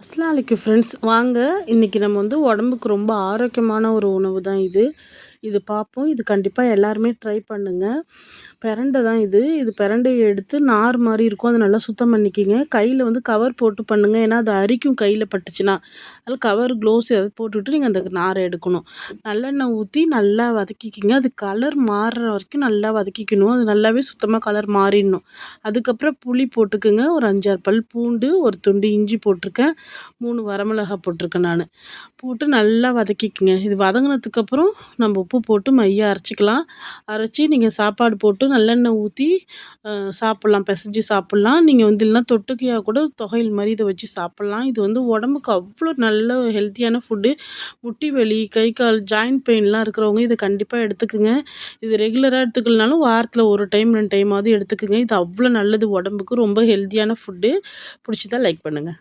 அஸ்லாலிக்கு friends வாங்க. இன்றைக்கி நம்ம வந்து உடம்புக்கு ரொம்ப ஆரோக்கியமான ஒரு உணவு தான் இது. இது பார்ப்போம். இது கண்டிப்பாக எல்லாருமே ட்ரை பண்ணுங்கள் பிரண்டை தான் இது. இது பிரண்டையை எடுத்து நார் மாதிரி இருக்கும். அதை நல்லா சுத்தம் பண்ணிக்கிங்க. கையில் வந்து கவர் போட்டு பண்ணுங்கள் ஏன்னா அது அரிக்கும் கையில் பட்டுச்சுன்னா. அதில் கவர் க்ளோஸ் எதாவது போட்டுவிட்டு நீங்கள் அந்த நாரை எடுக்கணும். நல்லெண்ணெய் ஊற்றி நல்லா வதக்கிக்கிங்க. அது கலர் மாறுற வரைக்கும் நல்லா வதக்கிக்கணும். அது நல்லாவே சுத்தமாக கலர் மாறிடணும். அதுக்கப்புறம் புளி போட்டுக்குங்க. ஒரு அஞ்சாறு பல் பூண்டு ஒரு துண்டு இஞ்சி போட்டிருக்கேன். மூணு வரமிளகா போட்டிருக்கேன் நான். போட்டு நல்லா வதக்கிக்கங்க. இது வதங்கினதுக்கப்புறம் நம்ம உப்பு போட்டு மைய அரைச்சிக்கலாம். அரைச்சி நீங்கள் சாப்பாடு போட்டு நல்லெண்ணெய் ஊற்றி சாப்பிட்லாம். பிசைஞ்சு சாப்பிட்லாம். நீங்கள் வந்து இல்லைனா தொட்டுக்கையாக கூட தொகையில் மாதிரி இதை வச்சு சாப்பிட்லாம். இது வந்து உடம்புக்கு அவ்வளோ நல்ல ஹெல்த்தியான ஃபுட்டு முட்டி வலி கை கால் ஜாயிண்ட் பெயின்லாம் இருக்கிறவங்க இதை கண்டிப்பாக எடுத்துக்குங்க. இது ரெகுலராக எடுத்துக்கலனாலும் வாரத்தில் ஒரு டைம் ரெண்டு டைமாவது எடுத்துக்குங்க. இது அவ்வளோ நல்லது உடம்புக்கு. ரொம்ப ஹெல்த்தியான ஃபுட்டு பிடிச்சிதான் லைக் பண்ணுங்கள்